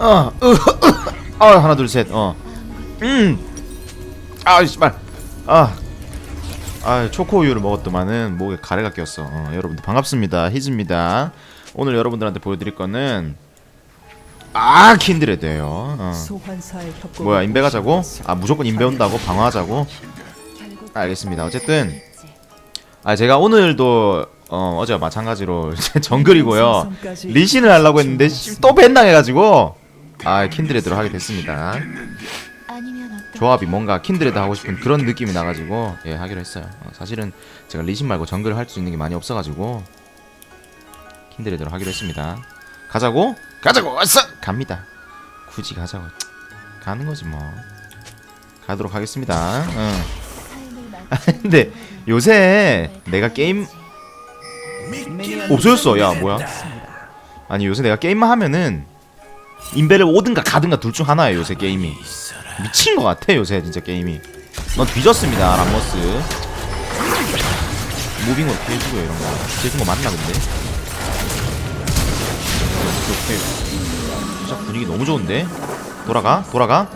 어, 으, 아 하나 둘 셋, 어, 음, 아 씨발, 아, 아 초코 우유를 먹었더만은 목에 가래가 꼈어. 어, 여러분들 반갑습니다, 히즈입니다. 오늘 여러분들한테 보여드릴 거는 아 킨드레드예요. 어. 소환사의 협곡 뭐야 인베 가자고? 아 무조건 인베 온다고 방어하자고? 알겠습니다. 어쨌든 아 제가 오늘도 어 어제와 마찬가지로 정글이고요. 리신을 하려고 했는데 씨, 또 밴당해가지고 아 킨드레드로 하게 됐습니다. 조합이 뭔가 킨드레드 하고 싶은 그런 느낌이 나가지고 예 하기로 했어요. 어, 사실은 제가 리신 말고 정글을 할 수 있는 게 많이 없어가지고 킨드레드로 하기로 했습니다. 가자고? 가자고! 왔어! 갑니다. 굳이 가자고. 가는 거지 뭐. 가도록 하겠습니다. 응. 맞추는 근데 요새 내가 게임 없어졌어. 야 뭐야? 아니 요새 내가 게임만 하면은 인베를 오든가 가든가 둘 중 하나예요 요새 게임이. 미친 것 같아 요새 진짜 게임이. 넌 뒤졌습니다 람머스. 무빙 어떻게 해주고요 이런 거. 해준 거 맞나 근데? 오케이 진짜 분위기 너무 좋은데? 돌아가 돌아가.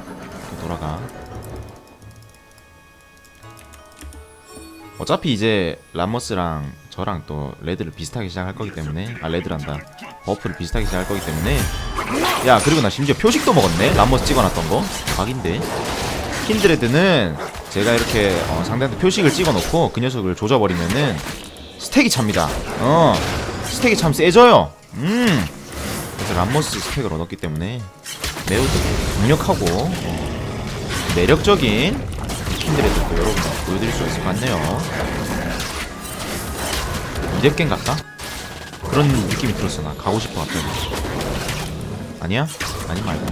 돌아가. 어차피 이제 람머스랑 저랑 또 레드를 비슷하게 시작할 거기 때문에 아 레드란다. 버프를 비슷하게 시작할 거기 때문에. 야 그리고 나 심지어 표식도 먹었네. 람머스 찍어놨던 거. 각인데. 킨드레드는 제가 이렇게 어, 상대한테 표식을 찍어놓고 그 녀석을 조져버리면은 스택이 찹니다. 어 스택이 참 세져요. 음. 그래서 람머스 스택을 얻었기 때문에 매우 강력하고 어, 매력적인 킨드레드도 여러분 보여드릴 수 있을 것 같네요 이랩갱 갈까? 그런 느낌이 들었어 나. 가고 싶어 갑자기. 아니야? 아니 말고.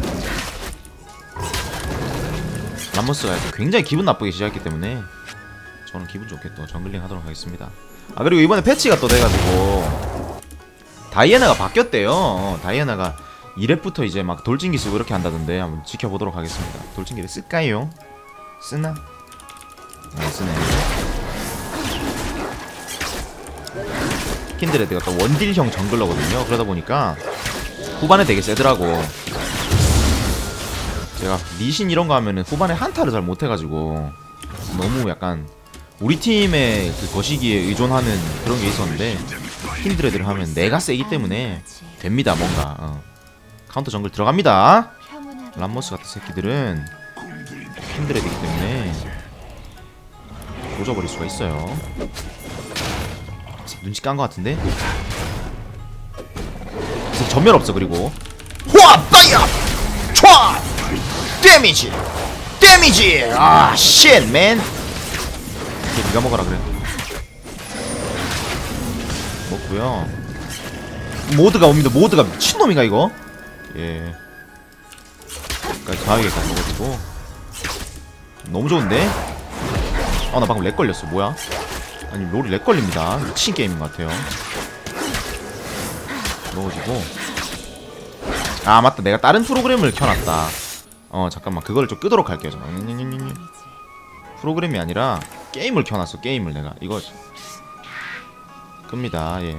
람머스가 약간 굉장히 기분 나쁘게 시작했기 때문에 저는 기분 좋게 또 정글링 하도록 하겠습니다. 아 그리고 이번에 패치가 또 돼가지고 다이애나가 바뀌었대요. 어, 다이애나가 2랩부터 이제 막 돌진기 쓰고 이렇게 한다던데 한번 지켜보도록 하겠습니다. 돌진기를 쓸까요? 쓰나? 안 쓰네 킨드레드가 또 원딜형 정글러거든요. 그러다 보니까 후반에 되게 세더라고. 제가 리신 이런 거 하면은 후반에 한타를 잘 못해가지고 너무 약간 우리 팀의 그 거시기에 의존하는 그런 게 있었는데 킨드레드를 하면 내가 세기 때문에 됩니다 뭔가. 어. 카운터 정글 들어갑니다. 람머스 같은 새끼들은 킨드레드이기 때문에 조져버릴 수가 있어요 눈치 깐 것 같은데? 지금 전멸 없어 그리고. 호아 따야 촤! 데미지! 데미지! 아 쉣맨 이게 네가 먹어라 그래. 먹고요. 모드가 옵니다. 모드가 미친놈인가 이거? 예. 그러니까 자위에까지 먹어주고. 너무 좋은데? 아나 방금 렉 걸렸어. 뭐야? 아니 롤이 렉 걸립니다. 미친 게임인 것 같아요. 먹어주고. 아 맞다. 내가 다른 프로그램을 켜놨다. 어 잠깐만. 그거를 좀 끄도록 할게요. 잠깐만. 프로그램이 아니라 게임을 켜놨어. 게임을 내가. 이거 끕니다. 예.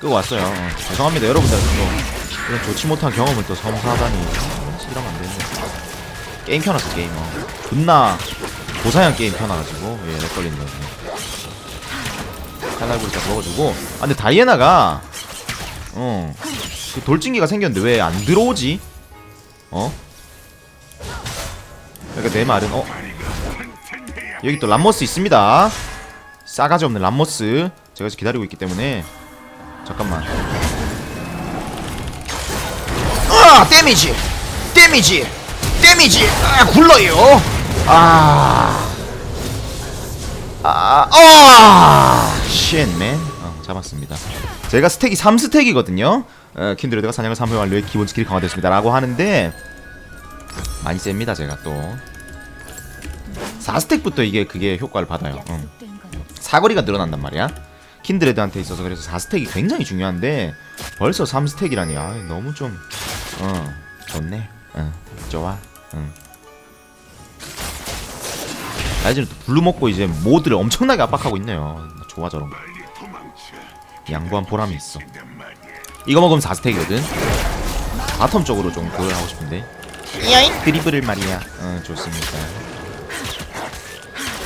끄고 왔어요. 어, 죄송합니다. 여러분들 또 이런 좋지 못한 경험을 또 섬사하다니 아, 이러면 안 되는데. 게임 켜놨어 게임. 어. 존나 고사양 게임 켜놔가지고. 예, 렉 걸리는 거지 칼날부리 딱 먹어주고. 아 근데 다이애나가 어, 그 돌진기가 생겼는데 왜 안 들어오지? 어? 그러니까 내 말은 어? 여기 또 람머스 있습니다. 싸가지 없는 람머스. 제가 지금 기다리고 있기 때문에. 잠깐만. 아 데미지! 데미지! 데미지! 아 굴러요! 아. 아, 아, 쉣맨. 어, 잡았습니다. 제가 스택이 3스택이거든요. 어, 킨드레드가 사냥을 3회 완료해 기본 스킬이 강화됐습니다. 라고 하는데, 많이 셉니다, 제가 또. 4스택부터 이게 그게 효과를 받아요. 응. 사거리가 늘어난단 말이야. 킨드레드한테 있어서 그래서 4스택이 굉장히 중요한데, 벌써 3스택이라니. 아 너무 좀, 어, 좋네. 응, 좋아. 응. 라이즈는 또 블루 먹고 이제 모드를 엄청나게 압박하고 있네요. 좋아 저런 거. 양보한 보람이 있어. 이거 먹으면 4스택이거든. 바텀 쪽으로 좀 그걸 하고 싶은데. 야잉 드리블을 말이야. 응 좋습니다.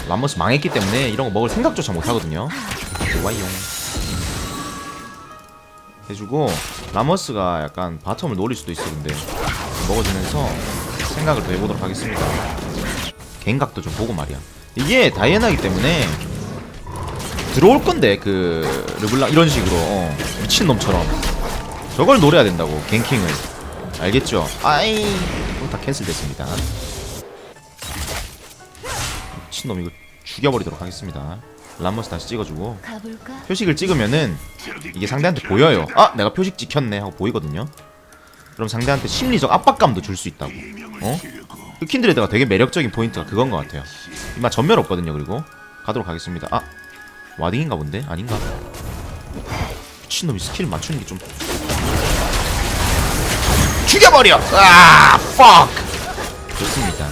람머스 망했기 때문에 이런 거 먹을 생각조차 못 하거든요. 좋아요 해주고 라머스가 약간 바텀을 노릴 수도 있어 근데. 먹어주면서 생각을 더 해보도록 하겠습니다. 갱각도 좀 보고 말이야. 이게 다이애나기 때문에 들어올 건데 그 르블랑 이런 식으로 어, 미친놈처럼 저걸 노려야 된다고 갱킹을 알겠죠? 아이 이거 다 캔슬 됐습니다 미친놈 이거 죽여버리도록 하겠습니다 람머스 다시 찍어주고? 표식을 찍으면은 이게 상대한테 보여요. 아, 내가 표식 찍혔네 하고 보이거든요. 그럼 상대한테 심리적 압박감도 줄 수 있다고. 어? 그 킨드레드가 되게 매력적인 포인트가 그건 것 같아요. 이마 전멸 없거든요. 그리고 가도록 하겠습니다. 아, 와딩인가 본데? 아닌가? 미친놈이 스킬 맞추는 게 좀 죽여버려! 아, fuck! 좋습니다.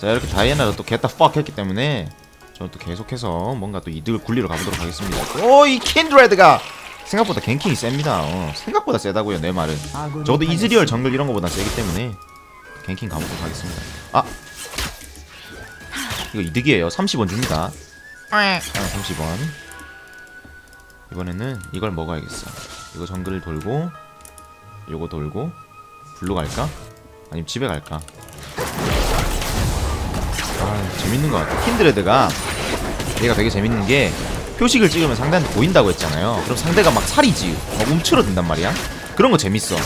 자 이렇게 다이애나가 또 개다 fuck 했기 때문에 저는 또 계속해서 뭔가 또 이득을 굴리러 가보도록 하겠습니다. 오 이 킨드레드가 생각보다 갱킹이 셉니다. 어, 생각보다 세다고요 내 말은. 저도 이즈리얼 정글 이런 거보다 세기 때문에 갱킹 가보도록 하겠습니다. 아 이거 이득이에요. 30원 줍니다. 아 30원. 이번에는 이걸 먹어야겠어. 이거 정글을 돌고 요거 돌고 블루 갈까? 아니면 집에 갈까? 아, 재밌는 것 같아. 킨드레드가 얘가 되게 재밌는 게 표식을 찍으면 상대한테 보인다고 했잖아요. 그럼 상대가 막 살이지, 막 움츠러든단 말이야. 그런 거 재밌어.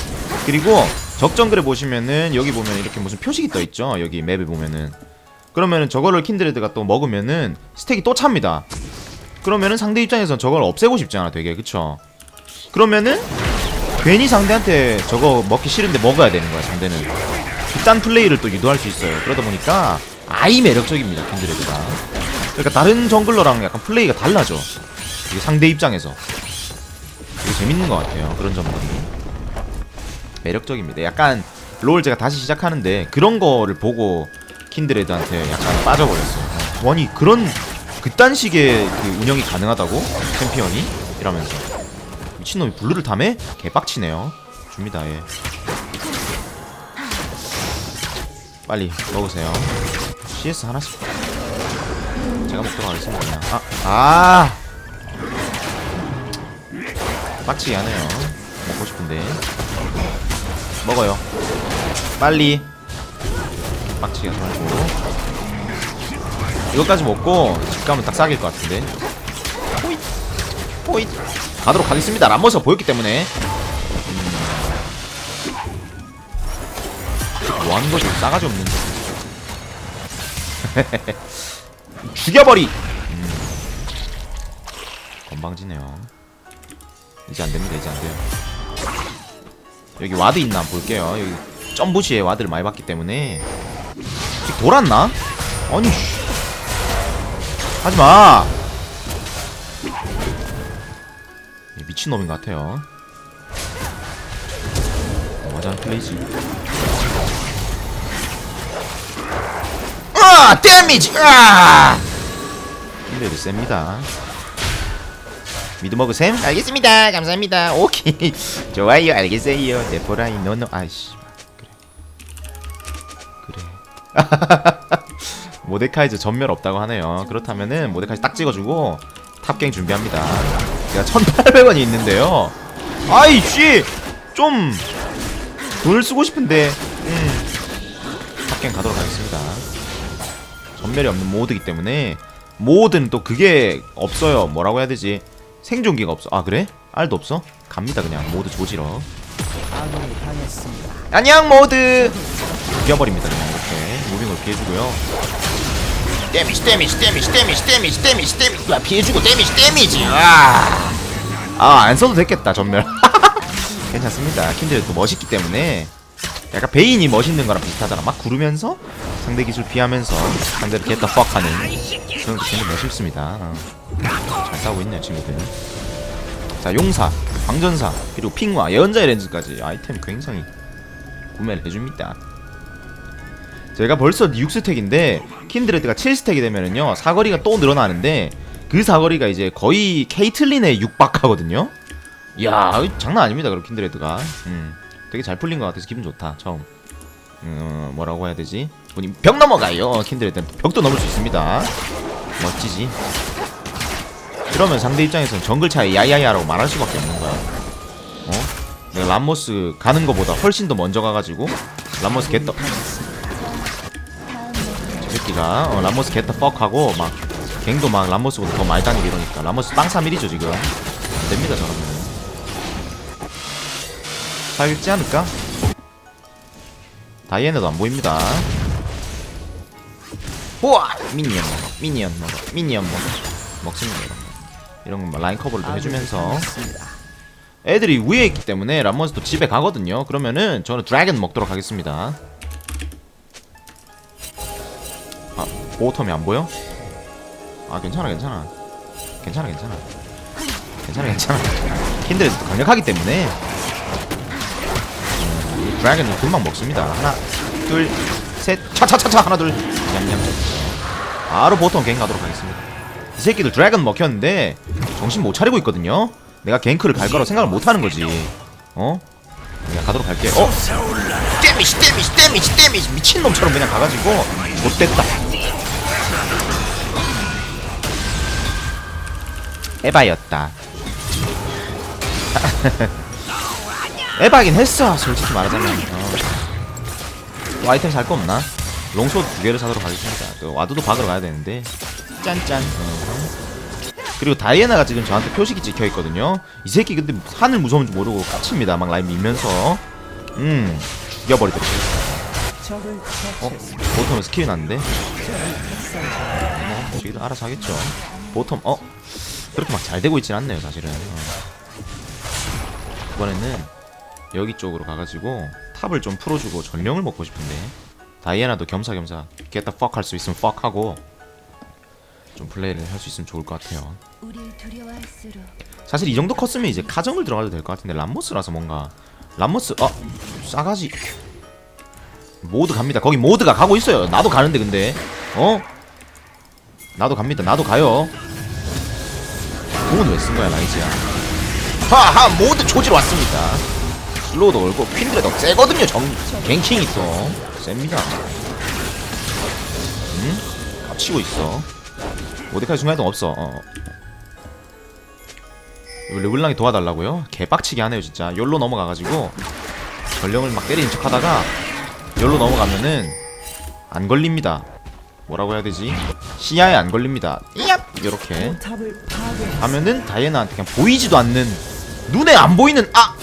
그리고 적정글에 보시면은 여기 보면 이렇게 무슨 표식이 떠 있죠. 여기 맵에 보면은 그러면은 저거를 킨드레드가 또 먹으면은 스택이 또 찹니다. 그러면은 상대 입장에선 저걸 없애고 싶잖아, 되게 그쵸? 그러면은 괜히 상대한테 저거 먹기 싫은데 먹어야 되는 거야, 상대는. 극단 플레이를 또 유도할 수 있어요. 그러다 보니까 아이 매력적입니다, 킨드레드가. 그러니까 다른 정글러랑 약간 플레이가 달라져. 이게 상대 입장에서. 되게 재밌는 것 같아요. 그런 점들이. 매력적입니다. 약간 롤 제가 다시 시작하는데 그런 거를 보고 킨드레드한테 약간 빠져버렸어요. 어, 아니 그런 그딴 식의 그 운영이 가능하다고 챔피언이 이러면서 미친놈이 블루를 탐해 개빡치네요. 줍니다 예. 빨리 먹으세요. CS 하나씩. 제가 먹도록 하겠습니다. 그냥. 아, 아. 빡치게 하네요. 먹고 싶은데. 먹어요. 빨리. 빡치게 말고. 이것까지 먹고 집 가면 딱 싸길 것 같은데. 호잇. 호잇. 가도록 하겠습니다. 람머스가 보였기 때문에. 뭐 하는 거지? 싸가지 없는데. 죽여버리! 음. 건방지네요. 이제 안 됩니다, 이제 안 돼요. 여기 와드 있나 볼게요. 여기 점부시에 와드를 많이 봤기 때문에. 돌았나? 아니, 씨. 하지 마! 미친놈인 것 같아요. 맞아, 플레이지. 아! 데미지! 아! 근데도 셉니다. 미드 먹으셈? 알겠습니다. 감사합니다. 오케이. 좋아요. 알겠어요. 네포라이 노노. 아이씨. 모데카이즈 전멸 없다고 하네요. 그렇다면은 모데카이즈 딱 찍어주고 탑갱 준비합니다. 제가 1,800원이 있는데요. 아이씨! 좀 돈을 쓰고 싶은데. 음. 탑갱 가도록 하겠습니다. 전멸이 없는 모드이기 때문에 모드는 또 그게 없어요. 뭐라고 해야 되지? 생존기가 없어. 아 그래? 알도 없어? 갑니다 그냥 모드 조지러. 안녕 모드. 죽여버립니다 그냥 이렇게 무빙을 피해주고요. 데미지 데미지 데미지 데미지 데미지 데미지 데미지 야 피해주고 데미지 데미지. 아. 아안 써도 됐겠다 전멸. 괜찮습니다. 킨들 또 멋있기 때문에 약간 베인이 멋있는 거랑 비슷하잖아. 막 구르면서 상대 기술 피하면서 상대를 get the fuck 하는 그런 게 굉장히 멋있습니다. 어. 잘 싸우고 있네요, 친구들. 자, 용사, 광전사, 그리고 핑화, 예언자의 렌즈까지 아이템 굉장히 구매를 해줍니다. 제가 벌써 6스택인데 킨드레드가 7스택이 되면은요 사거리가 또 늘어나는데 그 사거리가 이제 거의 케이틀린에 육박하거든요. 이야 장난 아닙니다 그럼 킨드레드가. 음, 되게 잘 풀린 것 같아서 기분 좋다 처음. 음, 뭐라고 해야 되지? 우리 벽 넘어가요 킨드레드는. 벽도 넘을 수 있습니다. 멋지지 그러면 상대 입장에서는 정글 차이 야야야라고 말할 수밖에 없는 거야. 어? 내가 람모스 가는 거보다 훨씬 더 먼저 가가지고 람모스 번저 새끼가 어, 람모스 겟더 퍽하고 막 갱도 막 람모스보다 더 많이 다니고 이러니까. 람모스 빵 3일이죠 지금. 안됩니다 저러면 살지 않을까? 다이애나도 안 보입니다. 우와! 미니언 먹어 미니언 먹어 미니언 먹어. 먹습니다 이런 라인 커버를 또 해주면서. 애들이 위에 있기 때문에 람모스도 집에 가거든요. 그러면은 저는 드래곤 먹도록 하겠습니다. 아 보텀이 안 보여? 아 괜찮아 괜찮아. 괜찮아 괜찮아. 괜찮아 괜찮아. 킨들이 강력하기 때문에. 음, 이 드래곤은 금방 먹습니다. 하나 둘셋. 차차차차. 하나 둘. 냠냠. 바로 보통 갱 가도록 하겠습니다 이 새끼들 드래곤 먹혔는데 정신 못 차리고 있거든요. 내가 갱크를 갈 거라고 생각을 못 하는 거지. 어? 그냥 가도록 할게. 어? 데미지 데미지 데미지 데미지. 미친놈처럼 그냥 가가지고 못됐다. 에바였다. 에바긴 했어 솔직히 말하자면. 어. 또 아이템 살 거 없나? 롱소드 두 개를 사도록 하겠습니다. 그 와드도 박으러 가야 되는데 짠짠 어. 그리고 다이애나가 지금 저한테 표식이 찍혀 있거든요 이 새끼 근데 하늘 무서운 줄 모르고 깝칩니다 막 라인 밀면서 음 하겠습니다 어? 보텀에 스킬이 났는데? 뭐, 저기도 알아서 하겠죠 보텀 어? 그렇게 막 잘 되고 있진 않네요 사실은 어. 이번에는 여기 쪽으로 가가지고 탑을 좀 풀어주고 전령을 먹고 싶은데 다이애나도 겸사겸사 get the fuck 할 수 있으면 fuck 하고 좀 플레이를 할 수 있으면 좋을 것 같아요. 사실 이 정도 컸으면 이제 카정을 들어가도 될 것 같은데 람모스라서 뭔가 람모스 어 싸가지. 모드 갑니다. 거기 모드가 가고 있어요. 나도 가는데 근데. 어? 나도 갑니다. 나도 가요. 공은 왜 쓴 거야 라이즈야? 하하 모드 조지로 왔습니다. 슬로우도 올고 퀸드레도 세거든요 정 갱킹이 또. 셉니다. 음 깝치고 있어 모데카이 순간이동 없어 어. 이거 르블랑이 도와달라고요? 개빡치게 하네요 진짜 열로 넘어가가지고 전령을 막 때리는 척 하다가 열로 넘어가면은 안 걸립니다 뭐라고 해야 되지? 시야에 안 걸립니다 얍! 이렇게 하면은 다이애나한테 그냥 보이지도 않는 눈에 안 보이는 아!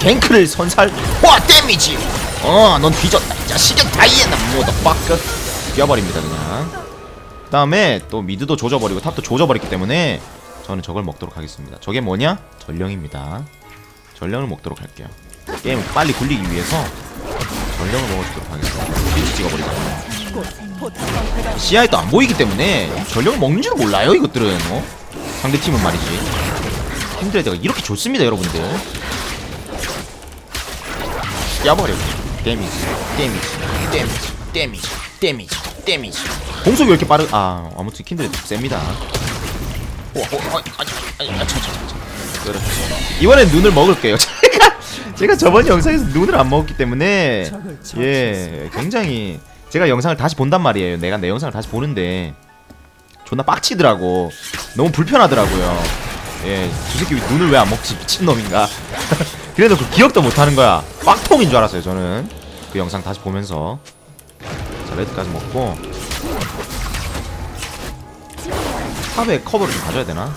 갱크를 선살 와 데미지 어넌 뒤졌다 이 자식은 다이애나 모더파크 뛰어버립니다 그냥 그 다음에 또 미드도 조져버리고 탑도 조져버렸기 때문에 저는 저걸 먹도록 하겠습니다. 저게 뭐냐? 전령입니다. 전령을 먹도록 할게요. 게임을 빨리 굴리기 위해서 전령을 먹어주도록 하겠습니다. 일찍 찍어버리고. 시야에 또 안 보이기 때문에 전령을 먹는지도 몰라요 이것들은. 어? 상대팀은 말이지. 힘들어야 이렇게 좋습니다 여러분들. 야버려. 데미지 데미지 데미지 데미지 데미지 데미지 공속이 왜 이렇게 빠르 아 아무튼 킨드레드 셉니다 오, 오, 어, 아니, 아니, 아. 그렇죠. 이번엔 눈을 먹을게요. 제가 제가 저번 영상에서 눈을 안 먹었기 때문에 예 굉장히 제가 영상을 다시 본단 말이에요. 내가 내 영상을 다시 보는데 존나 빡치더라고. 너무 불편하더라고요. 예, 저 새끼 눈을 왜 안 먹지 미친 놈인가. 그래도 그 기억도 못 하는 거야. 빡통인 줄 알았어요. 저는 그 영상 다시 보면서 자 레드까지 먹고 탑에 커버를 좀 가져야 되나?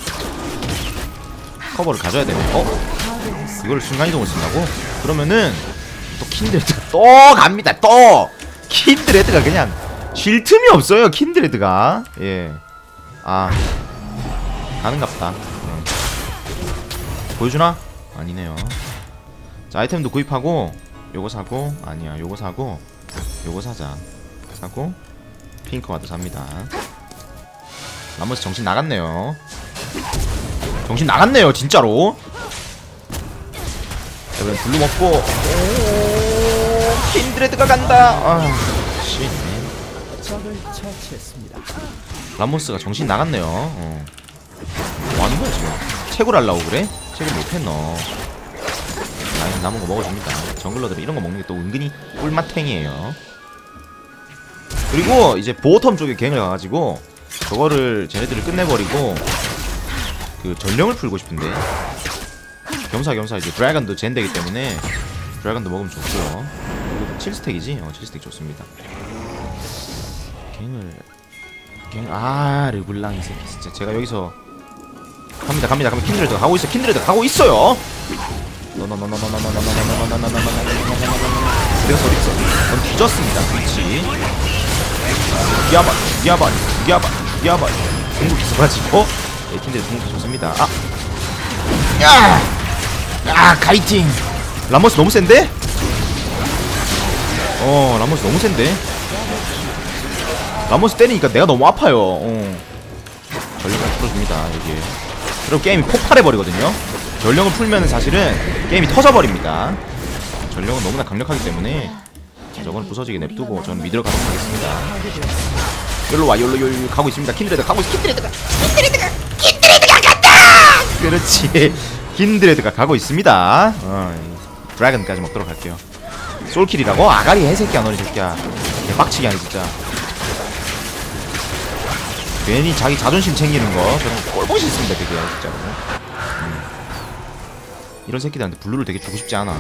커버를 가져야 되네. 어? 이걸 순간이동을 쓴다고? 그러면은 또 킨드레드가 또 갑니다. 또 킨드레드가 그냥 쉴 틈이 없어요. 킨드레드가 예. 아 가는갑다. 네. 보여주나? 아니네요. 자 아이템도 구입하고 요거 사고 아니야 요거 사고 요거 사자 사고 핑크 와드 삽니다. 나머지 정신 나갔네요. 정신 나갔네요, 진짜로. 여러분 블루 먹고 오, 킨드레드가 간다. 아, 씨. 라모스가 정신 나갔네요. 어. 뭐 하는 거야 지금? 채굴 하려고 그래? 체크 못했노 라인 남은 거 먹어줍니다 정글러들은 이런 거 먹는 게 또 은근히 꿀맛탱이에요 그리고 이제 보텀 쪽에 갱을 가가지고 저거를 쟤네들을 끝내버리고 그 전령을 풀고 싶은데 겸사겸사 이제 드래곤도 젠되기 때문에 드래곤도 먹으면 좋고요 그리고 7스택이지? 어 7스택 좋습니다 갱을 갱... 아 르블랑 이 새끼 진짜 제가 여기서 갑니다 갑니다 갑니다 킨드레드 가고 있어 킨드레드 가고 있어요 그렇지 죽여봐 죽여봐 죽여봐 죽여봐 궁극기 써가지고 네, 킨드레드 궁극기 좋습니다. 아. 야! 아 카이팅. 라모스 너무 센데? 어 라모스 너무 센데? 라모스 때리니까 내가 너무 아파요. 어. 전력을 풀어줍니다 여기 그리고 게임이 폭발해버리거든요. 전력을 풀면 사실은 게임이 터져버립니다. 전력은 너무나 강력하기 때문에 저건 부서지게 냅두고 저는 미드로 가도록 하겠습니다. 여기로 와 여기로 여기로 가고 있습니다. 킨드레드 가고 있어 킨드레드가 킨드레드가 킨드레드가 간다! 그렇지. 킨드레드가 가고 있습니다. 어, 이 드래곤까지 먹도록 할게요. 솔킬이라고? 아가리 해새끼야 너네 새끼야. 개빡치게 하네 진짜. 괜히 자기 자존심 챙기는 거. 저는 꼴보기 싫습니다 되게 진짜로. 음. 이런 새끼들한테 블루를 되게 주고 싶지 않아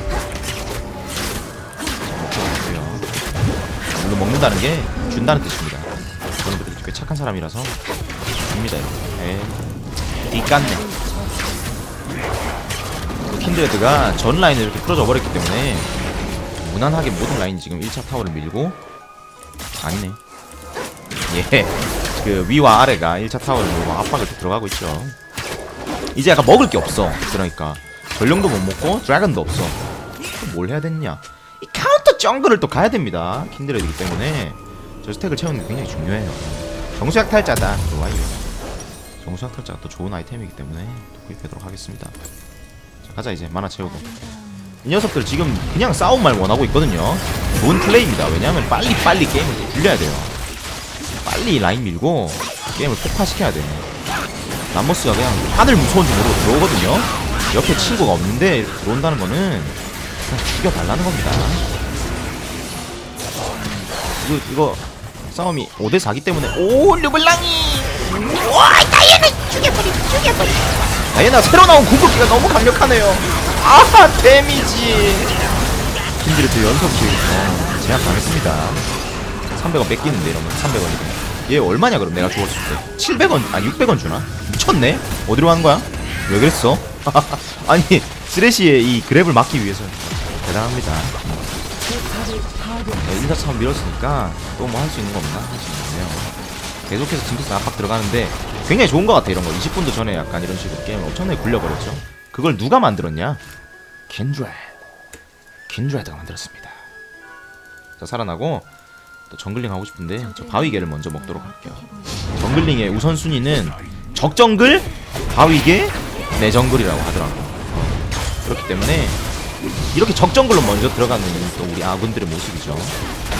블루 먹는다는 게 준다는 뜻입니다 저는 그래도 꽤 착한 사람이라서 줍니다 뒷갔네 또 킨드레드가 전 라인을 이렇게 풀어줘 버렸기 때문에 무난하게 모든 라인이 지금 1차 타워를 밀고 아니네 예. 그 위와 아래가 1차 타워를 밀고 압박을 또 들어가고 있죠. 이제 약간 먹을 게 없어. 그러니까 전령도 못 먹고 드래곤도 없어. 뭘 해야 되냐? 정글을 또 가야 됩니다. 킨드레드이기 때문에 저 스택을 채우는 게 굉장히 중요해요. 정수약 탈자다. 좋아요. 정수약 탈자가 또 좋은 아이템이기 때문에 또 구입하도록 하겠습니다. 자, 가자 이제 만화 채우고. 이 녀석들 지금 그냥 싸움만 원하고 있거든요. 좋은 플레이입니다. 왜냐하면 빨리 빨리 게임을 굴려야 돼요. 빨리 라인 밀고 게임을 폭파시켜야 돼. 람머스가 그냥 하늘 무서운지 모르고 들어오거든요. 옆에 친구가 없는데 들어온다는 거는 그냥 죽여달라는 겁니다. 이거 이거 싸움이 5대 4기 때문에 오 르블랑이 와 다이애나 죽여버리 죽여버리 다이애나 새로 나온 궁극기가 너무 강력하네요. 아 데미지. 킨드레드 연속 킬 어, 제압 당했습니다. 300원 뺏기는데 이러면 300원이고 얘 얼마냐 그럼 내가 죽었을 때 700원 아 600원 주나? 미쳤네? 어디로 가는 거야? 왜 그랬어? 아니 쓰레쉬의 이 그랩을 막기 위해서 대단합니다 네, 인사처럼 밀었으니까 또 뭐 할 수 있는 거 없나? 있네요 계속해서 징크스 압박 들어가는데 굉장히 좋은 것 같아 이런 거 20분도 전에 약간 이런 식으로 게임을 엄청나게 굴려버렸죠 그걸 누가 만들었냐? 킨드레드 킨드레드가 만들었습니다 자 살아나고 또 정글링 하고 싶은데 저 바위개를 먼저 먹도록 할게요. 정글링의 우선순위는 적정글, 바위개, 내정글이라고 하더라고. 어, 그렇기 때문에 이렇게 적정글로 먼저 들어가는 또 우리 아군들의 모습이죠.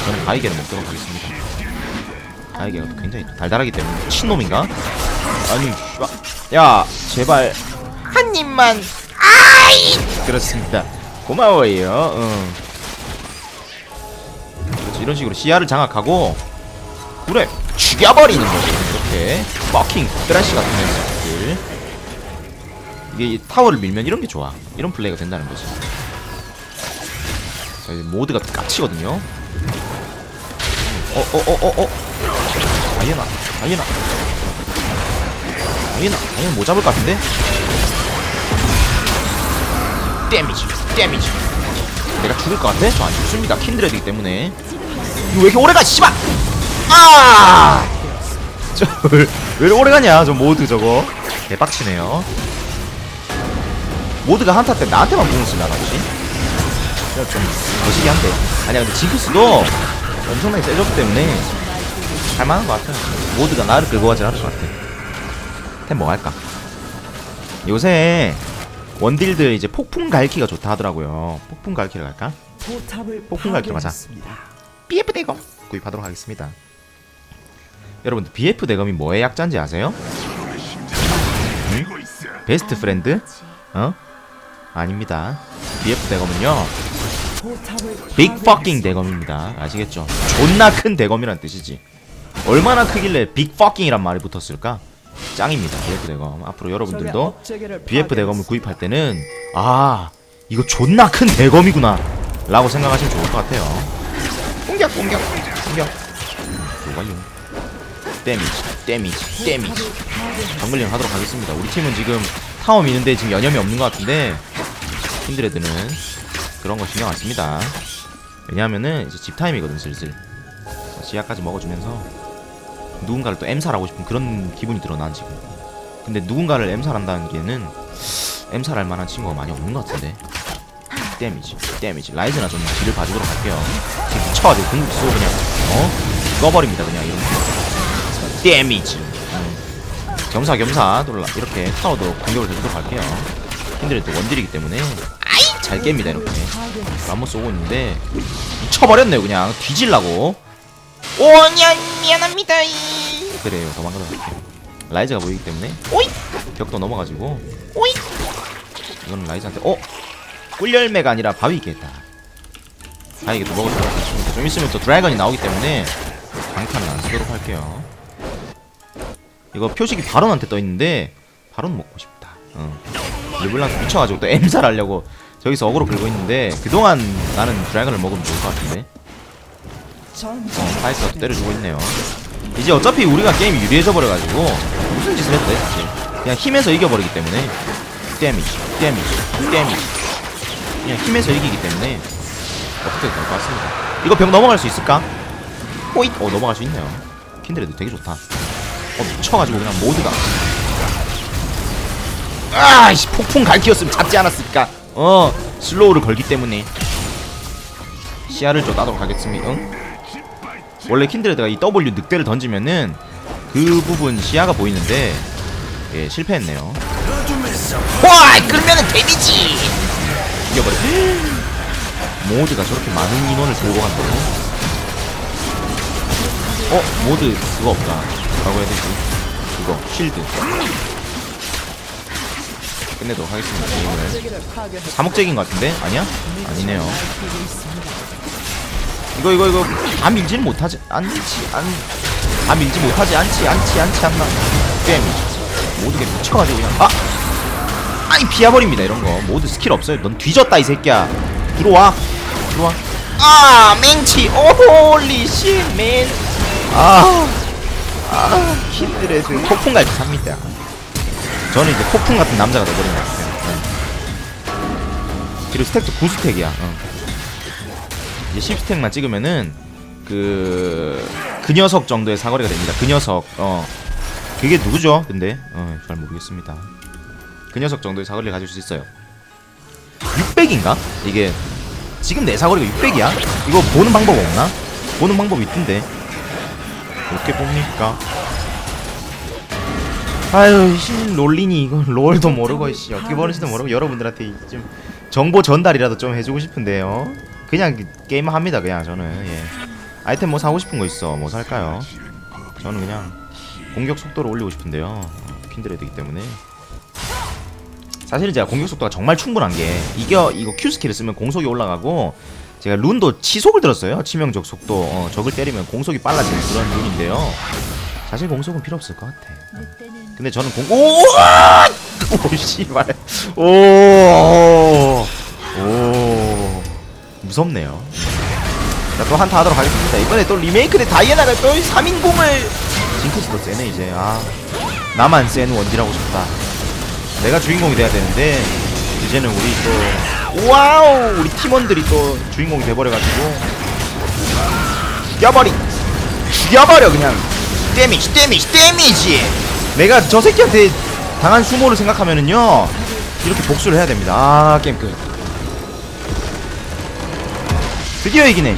저는 바위개를 먹도록 하겠습니다. 또 굉장히 또 달달하기 때문에 미친놈인가? 아니, 와, 야, 제발 한 입만. 아이! 그렇습니다. 고마워요. 응. 그렇지 이런 식으로 시야를 장악하고 그래 죽여버리는 거지 이렇게 버킹 드라시 같은 녀석들 이게 이 타워를 밀면 이런 게 좋아 이런 플레이가 된다는 거지 모드가 깝치거든요. 어 어 어 어어. 다이애나 다이애나. 다이애나 다이애나 못 잡을 것 같은데? 데미지 데미지. 내가 죽을 것 같아? 저 안 죽습니다. 킨드레드이기 때문에. 이거 왜 이렇게 오래가 씨발? 아! 저왜 이렇게 오래가냐 저 모드 저거. 대박치네요. 모드가 한타 때 나한테만 공을 쓰려나 보지? 그냥 좀 거시기 한데 아니야 근데 징크스도 엄청나게 세졌기 때문에 할만한 것 같아 모드가 나를 끌고 가지 않을 것 같아 템 뭐 할까? 요새 원딜들 이제 폭풍 갈기가 좋다 하더라고요 폭풍 갈기를 갈까? 폭풍 갈기로 가자 BF 대검 구입하도록 하겠습니다. 여러분들 BF 대검이 뭐의 약자인지 아세요? 응? 베스트 프렌드? 어? 아닙니다. BF 대검은요. 빅 퍼킹 대검입니다. 아시겠죠? 존나 큰 대검이란 뜻이지. 얼마나 크길래 빅 퍼킹이란 말이 붙었을까? 짱입니다. BF 대검. 앞으로 여러분들도 BF 대검을 구입할 때는 아 이거 존나 큰 대검이구나 라고 생각하시면 좋을 것 같아요. 공격 공격 공격. 좋아요. 데미지 데미지 데미지. 정글링 하도록 하겠습니다. 우리 팀은 지금 타워 미는데 지금 여념이 없는 것 같은데 힌드레드는 그런 거 신경 안 씁니다. 왜냐하면은 이제 집 타임이거든 슬슬. 지하까지 먹어주면서 누군가를 또 M살하고 싶은 그런 기분이 들어 난 지금. 근데 누군가를 M살한다는 게는 M살할 만한 친구가 많이 없는 것 같은데. 데미지, 데미지. 라이즈나 좀 뒤를 봐주도록 할게요. 지금 쳐가지고 궁극기 쏘고 그냥 어 꺼버립니다 그냥 이런 거. 데미지. 음. 겸사겸사 돌라 이렇게 타워도 공격을 해주도록 할게요. 힌드레드 원딜이기 때문에 잘 깹니다 이렇게. 라모스 오고 있는데 미쳐버렸네요 그냥 뒤질라고. 오냐 미안합니다. 그래요 도망가다 갈게요. 라이즈가 보이기 때문에 오이 벽도 넘어가지고 오이 이거는 라이즈한테 어 꿀열매가 아니라 바위겠다. 먹을 것 같습니다. 좀 있으면 또 드래곤이 나오기 때문에 강탄은 안 쓰도록 할게요. 이거 표식이 바론한테 떠 있는데 바론 먹고 싶다. 어. 르블랑스 미쳐가지고 또 M살 하려고 저기서 어그로 끌고 있는데 그동안 나는 드래곤을 먹으면 좋을 것 같은데. 어, 파이스가 또 때려주고 있네요. 이제 어차피 우리가 게임이 유리해져 버려가지고 무슨 짓을 해도 돼 사실. 그냥 힘에서 이겨버리기 때문에 데미지, 데미지, 데미지. 그냥 힘에서 이기기 때문에 어떻게든 될것 같습니다. 이거 벽 넘어갈 수 있을까? 호잇! 어 넘어갈 수 있네요. 킨드레드 되게 좋다. 어 미쳐가지고 그냥 모두가 아이씨 폭풍 갈키였으면 잡지 않았을까? 어 슬로우를 걸기 때문에 시야를 좀 따도록 하겠습니다. 응? 원래 킨드레드가 이 W 늑대를 던지면은 그 부분 시야가 보이는데 예 실패했네요. 와 그러면은 데미지 이겨버려. 모드가 저렇게 많은 인원을 들고 간다고? 어 모드 그거 없다. 뭐라고 해야 되지? 그거 쉴드. 끝내도록 하겠습니다. 게임을. 사목적인 것 같은데? 아니야? 아니네요. 이거 이거 이거. 다 밀지는 못하지 않지 안다 밀지 못하지 않지 않지 않지 않나. 데미지 모두가 미쳐가지고 그냥 아! 아이 피해버립니다 이런 거. 모두 스킬 없어요. 넌 뒤졌다 이 새끼야. 들어와. 들어와. 아 맹치. 오홀리 쉣맨 아 아 킨드레드 폭풍 갈지 삽니다 저는 이제 폭풍 같은 남자가 돼버린 것 같아요 응. 그리고 스택도 9스택이야 응. 이제 10스택만 찍으면은 그... 그 녀석 정도의 사거리가 됩니다. 그 녀석 어 그게 누구죠? 근데 어, 잘 모르겠습니다. 그 녀석 정도의 사거리를 가질 수 있어요. 600인가? 이게 지금 내 사거리가 600이야? 이거 보는 방법 없나? 보는 방법 있던데 어떻게 봅니까? 아유 씨 롤리니 이거 롤도 모르고 씨 어떻게 보는지도 모르고 여러분들한테 좀 정보 전달이라도 좀 해주고 싶은데요. 그냥 게임 합니다 그냥 저는. 예. 아이템 뭐 사고 싶은 거 있어. 뭐 살까요? 저는 그냥 공격 속도를 올리고 싶은데요. 어, 킨드레드이기 때문에. 사실은 제가 공격 속도가 정말 충분한 게 이겨 이거 Q 스킬을 쓰면 공속이 올라가고 제가 룬도 치속을 들었어요. 치명적 속도. 어, 적을 때리면 공속이 빨라지는 그런 룬인데요. 사실 공속은 필요 없을 것 같아. 늑대는 근데 저는 공 오! 아! 오 씨발. 오! 오. 무섭네요. 자 또 한타 하도록 하겠습니다. 이번에 또 리메이크 대 다이애나가 또 3인공을 징크스도 세네 이제. 아 나만 센 원딜하고 싶다. 내가 주인공이 돼야 되는데 이제는 우리 또 와우! 우리 팀원들이 또 주인공이 돼버려가지고. 죽여버리 죽여버려 그냥. 데미지 데미지 데미지 내가 저 새끼한테 당한 수모를 생각하면은요 이렇게 복수를 해야 됩니다. 아 게임 끝. 드디어 이기네